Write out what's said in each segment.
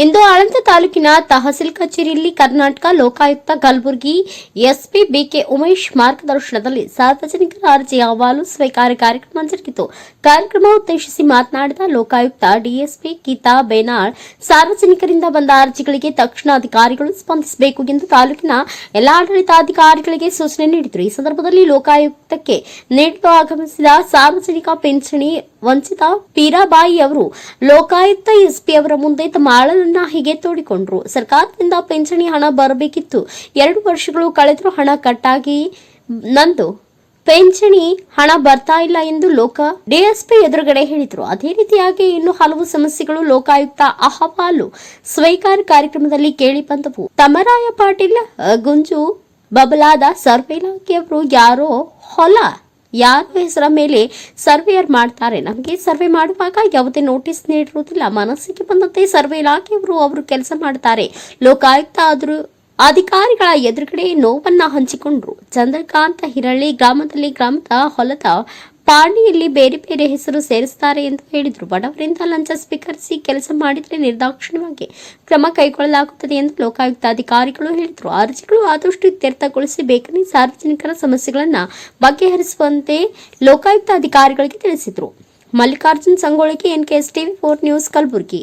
ಇಂದು ಆಳಂದ ತಾಲೂಕಿನ ತಹಸೀಲ್ ಕಚೇರಿಯಲ್ಲಿ Karnataka Lokayukta Kalaburagi SP B K Umesh ಮಾರ್ಗದರ್ಶನದಲ್ಲಿ ಸಾರ್ವಜನಿಕರ ಅರ್ಜಿ ಅಹವಾಲು ಸ್ವೀಕಾರ ಕಾರ್ಯಕ್ರಮ ಜರುಗಿತು ಕಾರ್ಯಕ್ರಮ ಉದ್ದೇಶಿಸಿ ಮಾತನಾಡಿದ ಲೋಕಾಯುಕ್ತ ಡಿಎಸ್ಪಿ ಗೀತಾ ಬೇನಾಳ್, ಸಾರ್ವಜನಿಕರಿಂದ ಬಂದ ಅರ್ಜಿಗಳಿಗೆ ತಕ್ಷಣ ಅಧಿಕಾರಿಗಳು ಸ್ಪಂದಿಸಬೇಕು ಎಂದು ತಾಲೂಕಿನ ಎಲ್ಲಾ ಆಡಳಿತಾಧಿಕಾರಿಗಳಿಗೆ ಸೂಚನೆ ನೀಡಿದರು. ಈ ಸಂದರ್ಭದಲ್ಲಿ ಲೋಕಾಯುಕ್ತಕ್ಕೆ ನೀಡಲು ಆಗಮಿಸಿದ ಸಾರ್ವಜನಿಕ ಪಿಂಚಣಿ ವಂಚಿತ ಪೀರಾಬಾಯಿ ಅವರು ಲೋಕಾಯುಕ್ತ ಎಸ್ಪಿ ಅವರ ಮುಂದೆ ತಮ್ಮ ಆಳಲನ್ನ ಹೀಗೆ ತೋಡಿಕೊಂಡ್ರು. ಸರ್ಕಾರದಿಂದ ಪಿಂಚಣಿ ಹಣ ಬರಬೇಕಿತ್ತು. ಎರಡು ವರ್ಷಗಳು ಕಳೆದರೂ ಹಣ ಕಟ್ಟಾಗಿ ನಂದು ಪಿಂಚಣಿ ಹಣ ಬರ್ತಾ ಇಲ್ಲ ಎಂದು ಲೋಕ ಡಿಎಸ್ಪಿ ಎದುರುಗಡೆ ಹೇಳಿದರು. ಅದೇ ರೀತಿಯಾಗಿ ಇನ್ನು ಹಲವು ಸಮಸ್ಯೆಗಳು ಲೋಕಾಯುಕ್ತ ಅಹವಾಲು ಸ್ವೀಕಾರ ಕಾರ್ಯಕ್ರಮದಲ್ಲಿ ಕೇಳಿ ಬಂದವು. ತಮರಾಯ ಪಾಟೀಲ್, ಗುಂಜು ಬಬಲಾದ ಸರ್ವೆ ಇಲಾಖೆಯವರು ಯಾರೋ ಹೊಲ ಯಾರ ಹೆಸರ ಮೇಲೆ ಸರ್ವೇಯರ್ ಮಾಡ್ತಾರೆ? ನಮಗೆ ಸರ್ವೆ ಮಾಡುವಾಗ ಯಾವುದೇ ನೋಟಿಸ್ ನೀಡಿರುವುದಿಲ್ಲ. ಮನಸ್ಸಿಗೆ ಬಂದಂತೆ ಸರ್ವೆ ಇಲಾಖೆಯವರು ಅವರು ಕೆಲಸ ಮಾಡ್ತಾರೆ. ಲೋಕಾಯುಕ್ತ ಆದರೂ ಅಧಿಕಾರಿಗಳ ಎದುರುಗಡೆ ನೋವನ್ನ ಹಂಚಿಕೊಂಡ್ರು. ಚಂದ್ರಕಾಂತ ಹಿರಳ್ಳಿ ಗ್ರಾಮದಲ್ಲಿ ಗ್ರಾಮದ ಹೊಲದ ಪಾಣಿಯಲ್ಲಿ ಬೇರೆ ಬೇರೆ ಹೆಸರು ಸೇರಿಸುತ್ತಾರೆ ಎಂದು ಹೇಳಿದರು. ಬಡವರಿಂದ ಲಂಚ ಸ್ವೀಕರಿಸಿ ಕೆಲಸ ಮಾಡಿದರೆ ನಿರ್ದಾಕ್ಷಿಣ್ಯವಾಗಿ ಕ್ರಮ ಕೈಗೊಳ್ಳಲಾಗುತ್ತದೆ ಎಂದು ಲೋಕಾಯುಕ್ತ ಅಧಿಕಾರಿಗಳು ಹೇಳಿದರು. ಅರ್ಜಿಗಳು ಆದಷ್ಟು ಇತ್ಯರ್ಥಗೊಳಿಸಿ ಬೇಕನೇ ಸಾರ್ವಜನಿಕರ ಸಮಸ್ಯೆಗಳನ್ನು ಬಗೆಹರಿಸುವಂತೆ ಲೋಕಾಯುಕ್ತ ಅಧಿಕಾರಿಗಳಿಗೆ ತಿಳಿಸಿದರು. Mallikarjun ಸಂಗೊಳ್ಳಿಗೆ NKS TV four news Kalaburagi.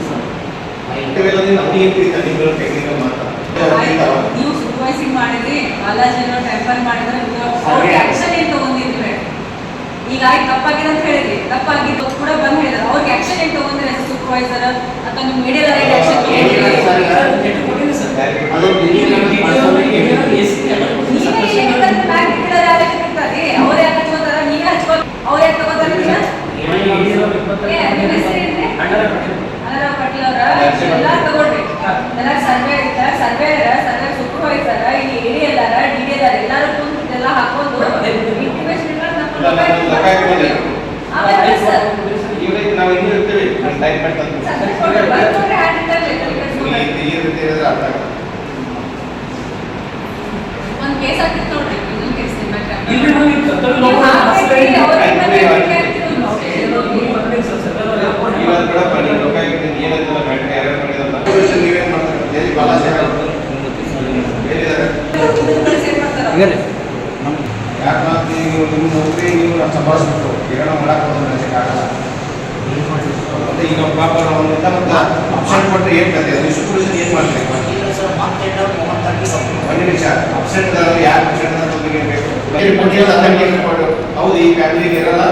ಮಾತು, ನಿಮ್ಗೆ ಅರ್ಥ ಆಗಿದ್ ಬಿಡಿ, ನೀವು ಮಾತಾಡೋದೇನಿಲ್ಲ. ಎಲ್ಲ ನೀವು ಮಾಡೋದಲ್ಲ, ಎಲ್ಲ transfer ಮಾಡ್ಬಿಟ್ಟು details ನ login ಮಾಡ್ಬಿಟ್ಟು, ಅಪ್ಪಿ login ಮಾಡ್ಬಿಟ್ಟು, ಮತ್ತೆ ಸರಿಪಡ್ಸೋದೇ ಆಗ್ಲಿ. ಮತ್ತ್ ಮಾಡಿದ್ರೆ ಯಾಕೆ ಬಂದಿದ್ದು? ಯಾರು ತಪ್ಪು ಯಾರು ಮಾಡಬೇಕು ಅವ್ನು ತಪ್ಪ ಯಾರು ತಪ್ಪು ಹೇಳಿ ತಪ್ಪು ಯಾರು ಎಲ್ಲಿ ಮಾಡ್ಬಿಡ್ದ ಇವೆಲ್ಲ ನೀನು ನಮಗೆ ತಿಳಿತ ನೀವು ಟೆಕ್ನಿಕಲ್ ಮಾತಾಡ ನೀವು supervising ಮಾಡಿದ್ರಿ ಬಾಲಾಜಿನ ಟ್ಯಾಂಪರ್ ಮಾಡಿದ್ರೆ ಸರಿ. ಆಕ್ಷನ್ ಏನ್ ತಗೊಂಡಿದ್ರಿ ಈಗ ಆಯ್ತು ತಪ್ಪಾಗಿದೆ ಅಂತ ಹೇಳಿದ್ರಿ ತಪ್ಪಾಗಿದ್ದು ಕೂಡ ಬಂದ್ ಹೇಳಿದ್ರು ಅವ್ರಿಗೆ ಆಕ್ಷನ್ ಏನ್ ತಗೊಂಡ್ರಿ ಸೂಪರ್ವೈಸರ್ ಅಥವಾ ನಿಮ್ಮ ಮೀಡಿಯಾದ ಆಕ್ಷನ್ ಇಲ್ಲಿ ನಿಮ್ಮನ್ನ ಬ್ಯಾಂಕ್ ಇಟ್ಟಿದ್ದಾರೆ ಯಾರು ಇಟ್ಟಿರ್ತಾರೆ? ಅವ್ರು ಯಾಕೆ ಹಚ್ಕೋತಾರ? ನೀವೇ ಹಚ್ಕೋ ಅವ್ರು ಯಾಕೆ ತಗೋತಾರ ನೀವೇ? ಏ, ನಿಮ್ಮ ಹೆಸರು ಏನ್ರಿ? ಅನರಾವ್ ಪಾಟೀಲ್ ಅವ್ರ? ಎಲ್ಲ ತಗೊಳ್ರಿ. ಎಲ್ಲ ಸರ್ವೆ ಇರ್ತಾರ, ಸರ್ವೇಯರ, ಸರ್ವೆ ಸೂಪರ್ವೈಸರ, ಇಲ್ಲಿ AD ಎಲ್ಲಾರ, DD ಎಲ್ಲಾರ, ಎಲ್ಲಾರು ಕುಂತು ಇದೆಲ್ಲ ಹಾಕೊಂಡು intimation ಎಲ್ಲ ತಗೊಂಡು ಲೋಕಾಯುಕ್ತ ಆಮೇಲೆ ಸರ್, ಇವ್ರಿಗೆ ನಾವು ಇನ್ನೂ ಇರ್ತೀವಿ ಟೈಪ್ ಕಳಿಸ್ಕೊಡ್ರಿ. ಈ ರೀತಿ ಇರೋದ್ರೆ ಅರ್ಥ ಆಗಲ್ಲ ಒಂದ್ ಕೇಸ್ ಹಾಕಿತ್ತು ನೋಡ್ರಿ ಕೇಸ್ ಮಾಡ್ತಾರೆ ನೀವು ನಿಮ್ಮ ನೌಕರಿ ನೀವು ಸಂಭಾಳಿಸ್ಬೇಕು ಏನೋ ಮಾಡಕ್ಕೆ ಹೋದ್ರೆ ಆಗಲ್ಲ ಮತ್ತೆ ಈಗ ಪಾಪ ಒಂದಿದ್ದ ಮತ್ತೆ ಅಪ್ಸೆಂಟ್ ಕೊಟ್ಟರೆ ಏನು ಕತೆ ಅದು ಸೂಪರ್ವಿಷನ್ ಏನು ಮಾಡ್ತೀವಿ ಒಂದು ನಿಮಿಷ. ಅಪ್ಸೆಟ್ ಯಾರು ಅಪ್ಸೆಂಟ್ ಬೇಕು ಹೌದು ಈ ಫ್ಯಾಮಿಲಿಗೆ ಇರಲ್ಲ.